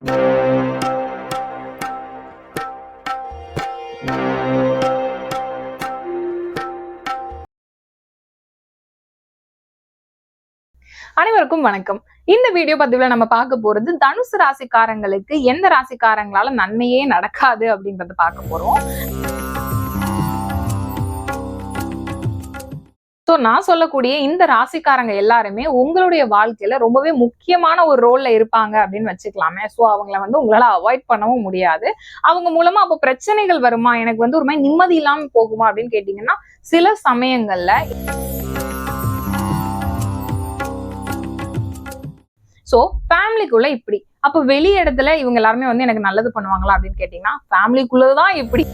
அனைவருக்கும் வணக்கம். இந்த வீடியோ பதிவுல நம்ம பார்க்க போறது தனுசு ராசிக்காரங்களுக்கு எந்த ராசிக்காரங்களால நன்மையே நடக்காது அப்படின்றத பார்க்க போறோம். ஸோ நான் சொல்லக்கூடிய இந்த ராசிக்காரங்க எல்லாருமே உங்களுடைய வாழ்க்கையில ரொம்பவே முக்கியமான ஒரு ரோல்ல இருப்பாங்க அப்படின்னு வச்சுக்கலாமே. ஸோ அவங்கள வந்து உங்களால அவாய்ட் பண்ணவும் முடியாது. அவங்க மூலமா அப்போ பிரச்சனைகள் வருமா? எனக்கு வந்து ஒரு மாதிரி நிம்மதி இல்லாம போகுமா அப்படின்னு கேட்டீங்கன்னா சில சமயங்கள்ல ஸோ ஃபேமிலிக்குள்ள இப்படி. அப்போ வெளி இடத்துல இவங்க எல்லாருமே வந்து எனக்கு நல்லது பண்ணுவாங்களா அப்படின்னு கேட்டீங்கன்னா ஃபேமிலிக்குள்ளதான் இப்படி.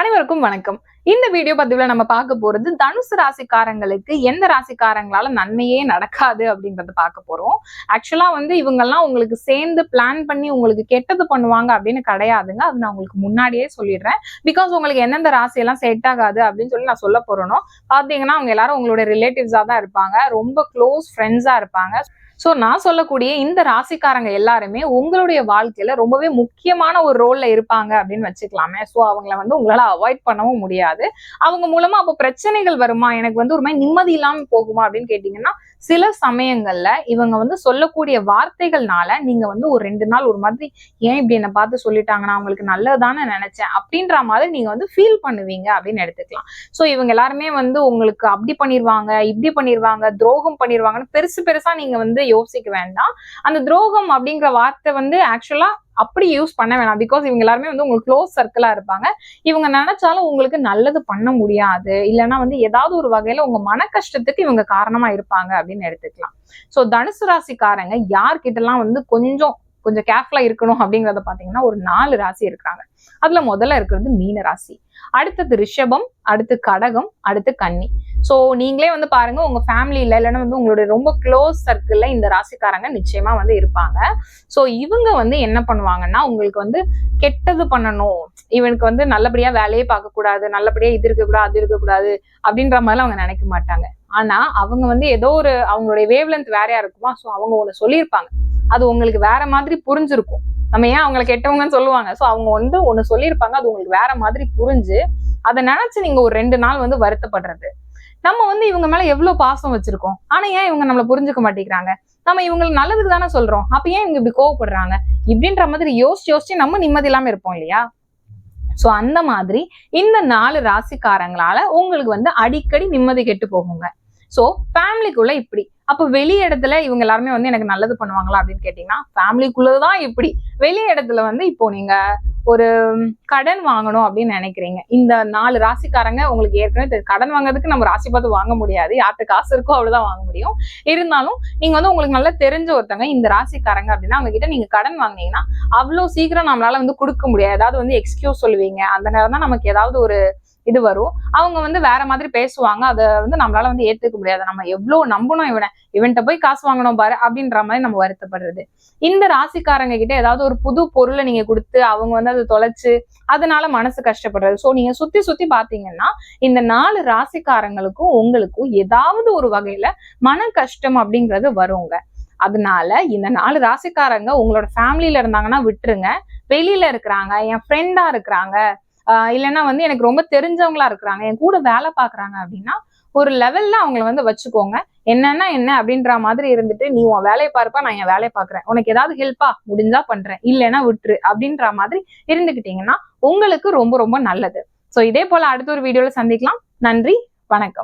அனைவருக்கும் வணக்கம். இந்த வீடியோ பதிவுல நம்ம பார்க்க போறது தனுசு ராசிக்காரங்களுக்கு எந்த ராசிக்காரங்களால நன்மையே நடக்காது அப்படின்றத பார்க்க போறோம். ஆக்சுவலா வந்து இவங்கெல்லாம் உங்களுக்கு சேர்ந்து பிளான் பண்ணி உங்களுக்கு கெட்டது பண்ணுவாங்க அப்படின்னு கிடையாதுங்க. அது நான் உங்களுக்கு முன்னாடியே சொல்லிடுறேன். பிகாஸ் உங்களுக்கு எந்தெந்த ராசியெல்லாம் செட் ஆகாது அப்படின்னு சொல்லி நான் சொல்ல போறேனோ பாத்தீங்கன்னா அவங்க எல்லாரும் உங்களோட ரிலேட்டிவ்ஸா தான் இருப்பாங்க. ரொம்ப க்ளோஸ் ஃப்ரெண்ட்ஸா இருப்பாங்க. ஸோ நான் சொல்லக்கூடிய இந்த ராசிக்காரங்க எல்லாருமே உங்களுடைய வாழ்க்கையில ரொம்பவே முக்கியமான ஒரு ரோல்ல இருப்பாங்க அப்படின்னு வச்சுக்கலாமே. ஸோ அவங்கள வந்து உங்களால அவாய்ட் பண்ணவும் முடியாது. அவங்க மூலமா அப்போ பிரச்சனைகள் வருமா? எனக்கு வந்து ஒரு மாதிரி நிம்மதி இல்லாமல் போகுமா அப்படின்னு கேட்டீங்கன்னா சில சமயங்கள்ல இவங்க வந்து சொல்லக்கூடிய வார்த்தைகள்னால நீங்க வந்து ஒரு ரெண்டு நாள் ஒரு மாதிரி ஏன் இப்படி என்னை பார்த்து சொல்லிட்டாங்க? நான் அவங்களுக்கு நல்லதானே நினைச்சேன். அப்படின்ற மாதிரி நீங்க வந்து ஃபீல் பண்ணுவீங்க அப்படின்னு எடுத்துக்கலாம். ஸோ இவங்க எல்லாருமே வந்து உங்களுக்கு அப்படி பண்ணிடுவாங்க இப்படி பண்ணிடுவாங்க துரோகம் பண்ணிடுவாங்கன்னு பெருசு பெருசா நீங்க வந்து யோசிக்க வேண்டாம். அந்த துரோகம் அப்படிங்கிற வார்த்தை வந்து ஆக்சுவலா அப்படி யூஸ் பண்ண வேணாம். பிகாஸ் இவங்க எல்லாருமே வந்து உங்களுக்கு க்ளோஸ் சர்க்கிளா இருப்பாங்க. இவங்க நினைச்சாலும் உங்களுக்கு நல்லது பண்ண முடியாது. இல்லைன்னா வந்து ஏதாவது ஒரு வகையில உங்க மன கஷ்டத்துக்கு இவங்க காரணமா இருப்பாங்க அப்படின்னு எடுத்துக்கலாம். ஸோ தனுசு ராசிக்காரங்க யார்கிட்டலாம் வந்து கொஞ்சம் கொஞ்சம் கேர்ஃபுல்லா இருக்கணும் அப்படிங்கிறத பாத்தீங்கன்னா ஒரு நாலு ராசி இருக்கிறாங்க. அதுல முதல்ல இருக்கிறது மீன ராசி அடுத்தது ரிஷபம் அடுத்து கடகம் அடுத்து கன்னி. ஸோ நீங்களே வந்து பாருங்க உங்க ஃபேமிலியில இல்லைன்னா வந்து உங்களுடைய ரொம்ப க்ளோஸ் சர்க்கிள்ல இந்த ராசிக்காரங்க நிச்சயமா வந்து இருப்பாங்க. ஸோ இவங்க வந்து என்ன பண்ணுவாங்கன்னா உங்களுக்கு வந்து கெட்டது பண்ணணும். இவனுக்கு வந்து நல்லபடியா வேலையே பார்க்கக்கூடாது நல்லபடியா இது இருக்கக்கூடாது அது இருக்கக்கூடாது அப்படின்ற மாதிரிலாம் அவங்க நினைக்க மாட்டாங்க. ஆனா அவங்க வந்து ஏதோ ஒரு அவங்களுடைய வேவ்லென்த் வேறையா இருக்குமா? ஸோ அவங்க ஒன்று சொல்லியிருப்பாங்க. அது உங்களுக்கு வேற மாதிரி புரிஞ்சிருக்கும். நம்ம ஏன் அவங்களை கெட்டவங்கன்னு சொல்லுவாங்க? ஸோ அவங்க வந்து ஒன்று சொல்லியிருப்பாங்க அது உங்களுக்கு வேற மாதிரி புரிஞ்சு அதை நினைச்சு நீங்க ஒரு ரெண்டு நாள் வந்து வருத்தப்படுறது. நம்ம வந்து இவங்க மேல எவ்வளவு பாசம் வச்சிருக்கோம்? ஆனா ஏன் இவங்க நம்மள புரிஞ்சுக்க மாட்டேங்கிறாங்க? நம்ம இவங்களுக்கு நல்லதுக்கு தானே சொல்றோம். அப்ப ஏன் இவங்க இப்படி கோவப்படுறாங்க? இப்படின்ற மாதிரி யோசிச்சு யோசிச்சு நம்ம நிம்மதி இல்லாம இருப்போம் இல்லையா? சோ அந்த மாதிரி இந்த நாலு ராசிக்காரங்களால உங்களுக்கு வந்து அடிக்கடி நிம்மதி கெட்டு போகுங்க. சோ ஃபேமிலிக்குள்ள இப்படி. அப்ப வெளி இடத்துல இவங்க எல்லாருமே வந்து எனக்கு நல்லது பண்ணுவாங்களா அப்படின்னு கேட்டீங்கன்னா ஃபேமிலிக்குள்ளதான் இப்படி. வெளி இடத்துல வந்து இப்போ நீங்க ஒரு கடன் வாங்கணும் அப்படின்னு நினைக்கிறீங்க. இந்த நாலு ராசிக்காரங்க உங்களுக்கு ஏற்கனவே கடன் வாங்குறதுக்கு நம்ம ராசி பார்த்து வாங்க முடியாது. யார்கிட்ட காசு இருக்கோ அவ்வளவுதான் வாங்க முடியும். இருந்தாலும் நீங்க வந்து உங்களுக்கு நல்லா தெரிஞ்ச ஒருத்தவங்க இந்த ராசிக்காரங்க அப்படின்னா அவங்க கிட்ட நீங்க கடன் வாங்கினீங்கன்னா அவ்வளவு சீக்கிரம் நம்மளால வந்து கொடுக்க முடியாது. ஏதாவது வந்து எக்ஸ்கியூஸ் சொல்லுவீங்க. அந்த நேரம் தான் நமக்கு ஏதாவது ஒரு இது வரும். அவங்க வந்து வேற மாதிரி பேசுவாங்க. அதை வந்து நம்மளால வந்து ஏத்துக்க முடியாது. நம்ம எவ்வளவு நம்பணும் இவனை இவன்கிட்ட போய் காசு வாங்கணும் பாரு அப்படின்ற மாதிரி நம்ம வருத்தப்படுறது. இந்த ராசிக்காரங்க கிட்ட ஏதாவது ஒரு புது பொருளை நீங்க கொடுத்து அவங்க வந்து அதை தொலைச்சு அதனால மனசு கஷ்டப்படுறது. ஸோ நீங்க சுத்தி சுத்தி பாத்தீங்கன்னா இந்த நாலு ராசிக்காரங்களுக்கும் உங்களுக்கும் ஏதாவது ஒரு வகையில மன கஷ்டம் அப்படிங்கிறது வருங்க. அதனால இந்த நாலு ராசிக்காரங்க உங்களோட ஃபேமிலியில இருந்தாங்கன்னா விட்டுருங்க. வெளியில இருக்கிறாங்க என் ஃப்ரெண்டா இருக்கிறாங்க. இல்லைன்னா வந்து எனக்கு ரொம்ப தெரிஞ்சவங்களா இருக்கிறாங்க என் கூட வேலை பாக்குறாங்க அப்படின்னா ஒரு லெவல்ல அவங்கள வந்து வச்சுக்கோங்க. என்னன்னா என்ன அப்படின்ற மாதிரி இருந்துட்டு நீ உன் வேலையை பார்ப்பா நான் என் வேலையை பார்க்குறேன். உனக்கு ஏதாவது ஹெல்ப்பா முடிஞ்சா பண்றேன். இல்லைன்னா விட்டுரு. அப்படின்ற மாதிரி இருந்துக்கிட்டீங்கன்னா உங்களுக்கு ரொம்ப ரொம்ப நல்லது. ஸோ இதே போல அடுத்த ஒரு வீடியோல சந்திக்கலாம். நன்றி வணக்கம்.